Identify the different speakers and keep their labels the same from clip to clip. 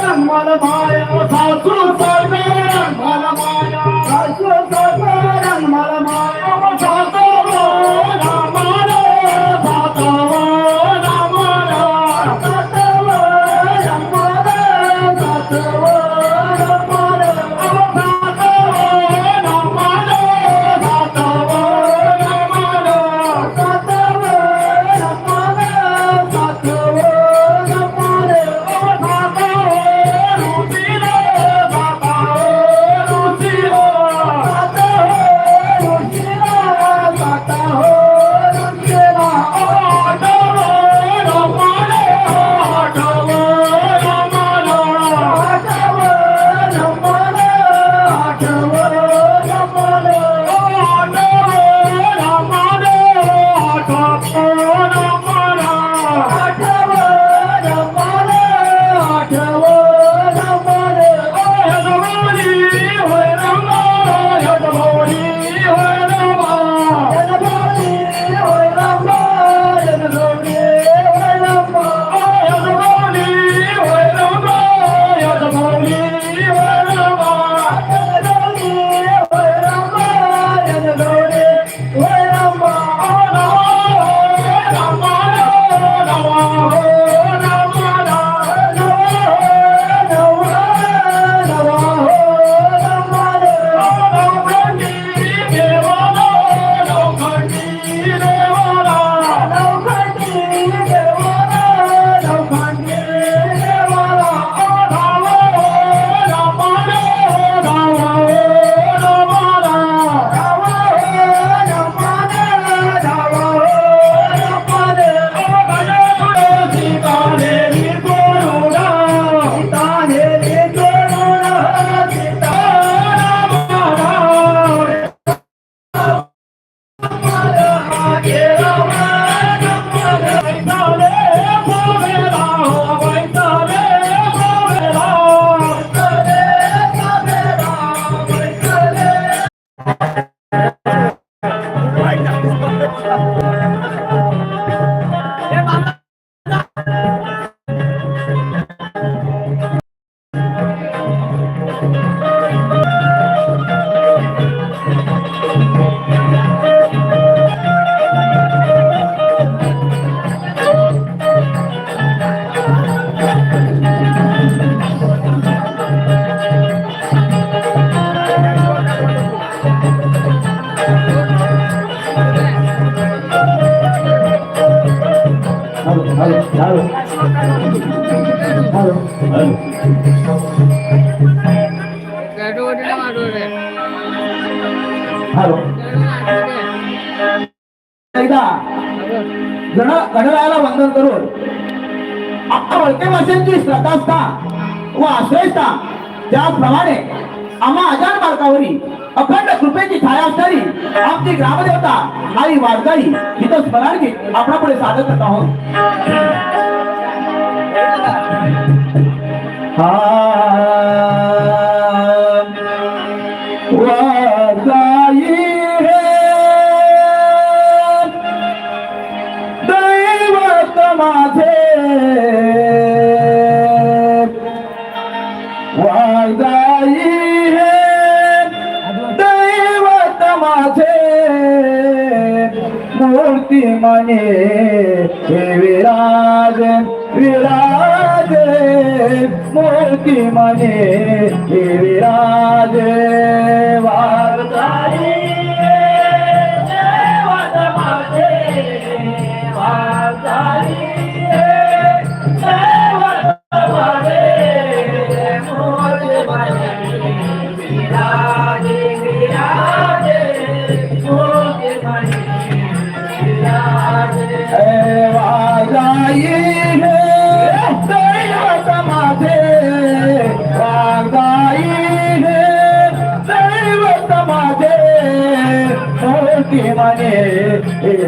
Speaker 1: संगमल माया
Speaker 2: सासु सर्वे
Speaker 3: वचनची श्रद्धा असता व आश्रयता त्याचप्रमाणे आम्हा हजार मार्गावरील अखंड कृपेची छाया असणारी आमची ग्रामदेवता आई वारकरी हिथं स्मरण घेत आपल्या पुढे साधत आहोत. हा. beni Viradım, viradım Murtimani மூர்த்திமனே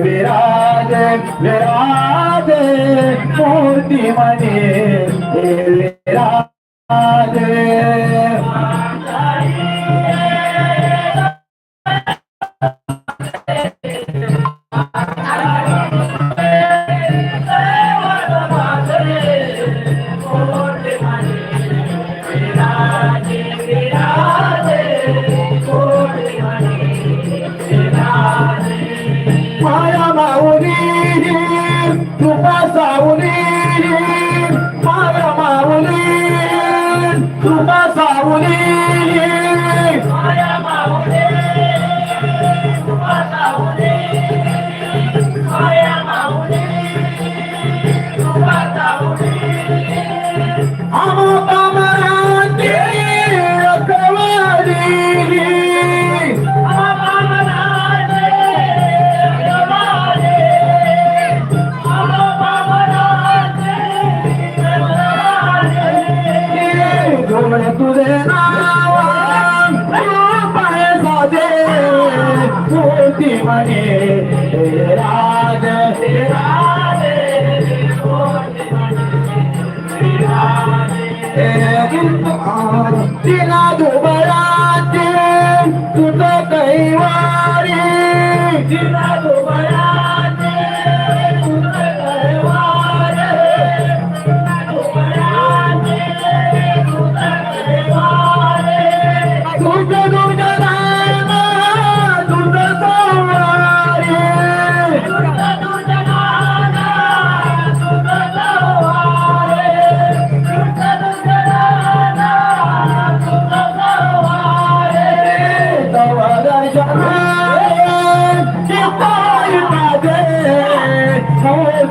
Speaker 3: Viraja Viraja மூர்த்திமனே Viraja. head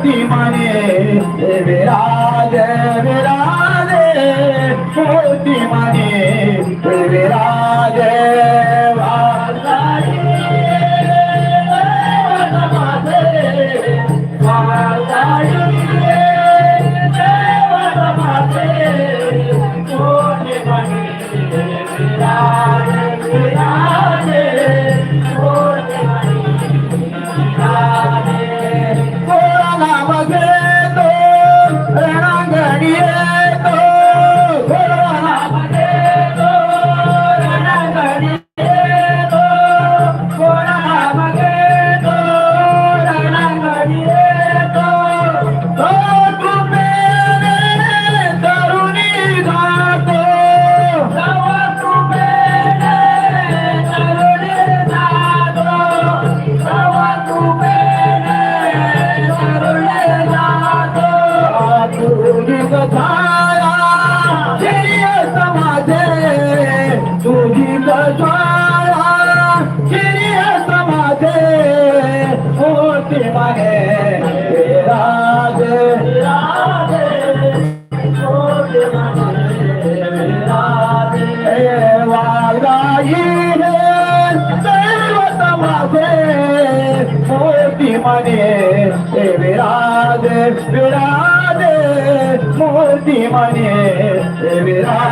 Speaker 3: போட்டிமணி Viraja Viraja போட்டிமணி Wirathu Wirathu மூர்த்தி மணி விராது